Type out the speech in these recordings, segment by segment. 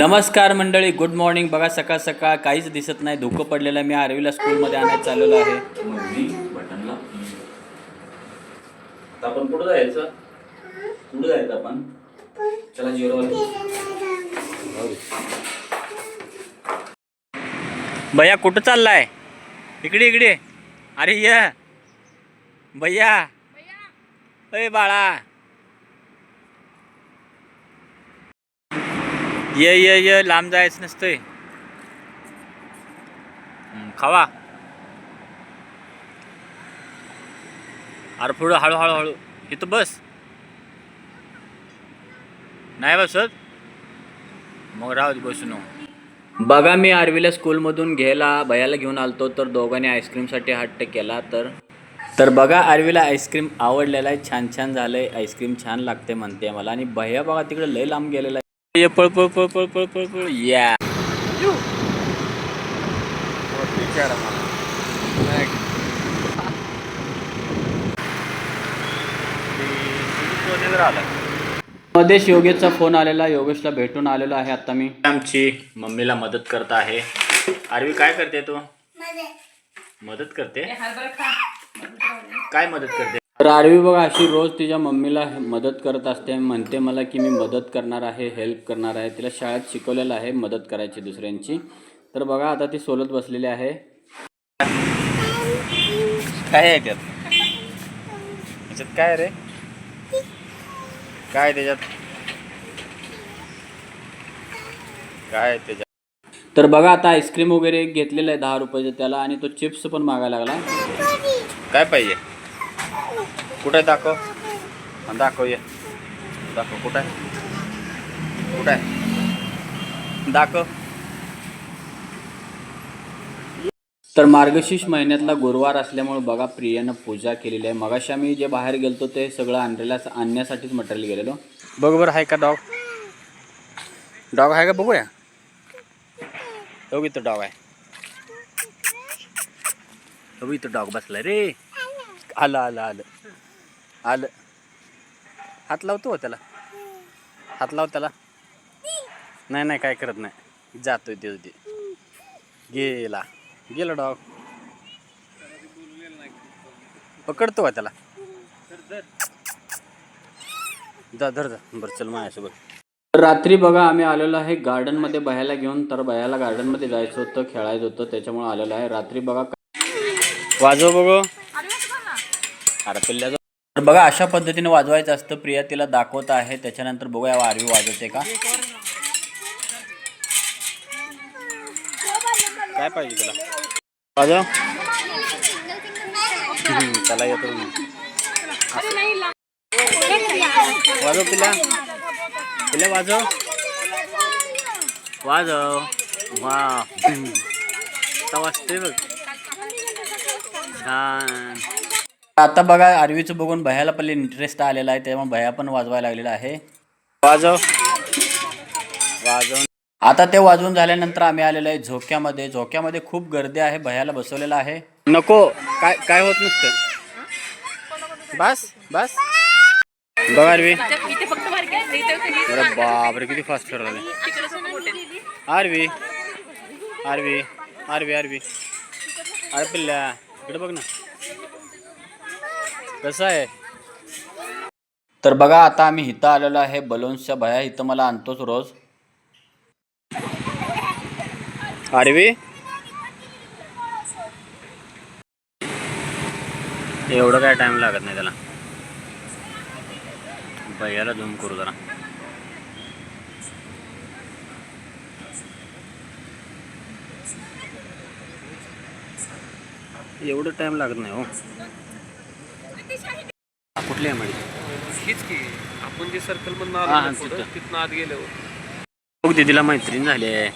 नमस्कार मंडळी good morning बघा सकाळ सकाळ काहीच दिसत नाही. धुकं पडलेलं आहे. मी आरवीला स्कूलमध्ये आणायला चाललेलो आहे. बटनला आपण पुढे जायचं? पुढे जायचं आपण? चला झिरो भैया कुठं चाललाय? इकडे इकडे. अरे ये. भैया. अय बाळा. ये ये ये लांब जायचं नसतंय. खावा. अरे पुढं हळू हळू हळू. इथं बस. नाही बसत? मग राहू दे बघा मी आरवीला स्कूलमधून घ्यायला भयाला घेऊन आलतो तर दोघांनी आईस्क्रीमसाठी हट्ट केला तर. तर बघा आरवीला आईस्क्रीम आवडलेला आहे छान छान झालंय आईस्क्रीम छान लागते म्हणते मला आणि भैया बघा तिकडे लय लांब गेलेला आहे. ये पळ पळ पळ पळ पळ पळ पळ. या. मध्येच योगेशचा फोन आलेला योगेशला भेटून आलेलो आहे आता मी. आमची मम्मीला मदत करत आहे. आरवी काय करते तू? मदत. करते? काय मदत करते? तर आरवी बघा अशी रोज तिच्या मम्मीला मदत करत असते. म्हणते मला की मी मदत करणार आहे हेल्प करणार आहे. तिला शाळेत शिकवलेलं आहे मदत करायची दुसऱ्यांची. तर बघा आता ती सोलत बसलेली आहे. काय आहे त्यात त्याच्यात काय रे? काय त्याच्यात? काय आहे त्याच्यात? तर बघा आता आईस्क्रीम वगैरे घेतलेलं आहे दहा रुपयाचं त्याला आणि तो चिप्स पण मागायला लागला. काय पाहिजे? कुठं दाखव? दाखव ये. दाखव कुठं? कुठं? दाखव. तर मार्गशीर्ष महिन्यातला गुरुवार असल्यामुळे बघा प्रियानं पूजा केलेली आहे. मगाशी आम्ही जे बाहेर गेलतो ते सगळं आणलेलं आणण्यासाठीच मटेरियल गेलेलो. बघ बरं आहे का डॉग? डॉग आहे का बघूया. बघ इथं डॉग आहे. इथं डॉग बसलाय रे. आलं आलं आलं. आलं. हात लावतो हो त्याला. हात लाव त्याला. नाही नाही काय करत नाही. जातोय ते ते गेला. गेला डॉग. पकडतो का त्याला? जा धर जा बरं चल माझ्यासोबत. रात्री बघा आम्ही आलेलो आहे गार्डनमध्ये बहायला घेऊन तर बहायला गार्डनमध्ये जायचं होतं खेळायचं होतं त्याच्यामुळे आलेलो आहे. रात्री बघा वाजव बघू. अरे पिल्ल्याचं तर बघा अशा पद्धतीने वाजवायचं असतं. प्रिया तिला दाखवत आहे. त्याच्यानंतर बघूया आरवी वाजवते का? काय पाहिजे तुला? वाजव. हम्म, त्याला येतो मी. वाजव पिल्ला पिल्ला वाजव. वाजव. वा. वाजते बघ. छान. आता बघा आरवीचं बघून भयाला पहिले इंटरेस्ट आलेला आहे त्यामुळे भया पण वाजवायला लागलेला आहे. वाजव. वाजव. आता ते वाजवून झाल्यानंतर आम्ही आलेलो आहे झोक्यामध्ये. झोक्यामध्ये खूप गर्दी आहे भयाला बसवलेला आहे. नको. काय काय होत नसतं. बस बस. बघ आरवी. अरे बापरे किती फास्ट ठरवले आरवी. आरवी. RV RV. अरे पिल्ल्या इकडे बघ ना. कसं आहे? तर बघा आता आम्ही इथं आलेलो आहे बलून्सच्या भया. इथं मला आणतोच रोज. आरवी एवढं काय टाइम लागत नाही त्याला. भैयाला झूम करू जरा. एवढं टाइम लागत नाही हो. कुठली आहे माहिती हीच की आपण जे सर्कल मधून हा, आलो ना पुढं, तिथं. तिथनं आत गेल्यावर. बघ दीदीला मैत्रीण झाली आहे.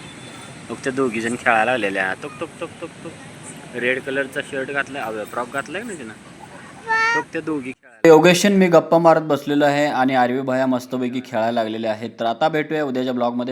मग त्या दोघी जण खेळायला लागलेल्या. टोक टोक टोक टोक टोक. रेड कलरचा शर्ट घातलाय. फ्रॉक घातलाय ना तिनं? टोक त्या दोघी योगेशन मी गप्पा मारत बसलेलो आहे आणि आरवी भया मस्तपैकी खेळायला लागलेले आहेत. तर आता भेटूया उद्याच्या ब्लॉगमध्ये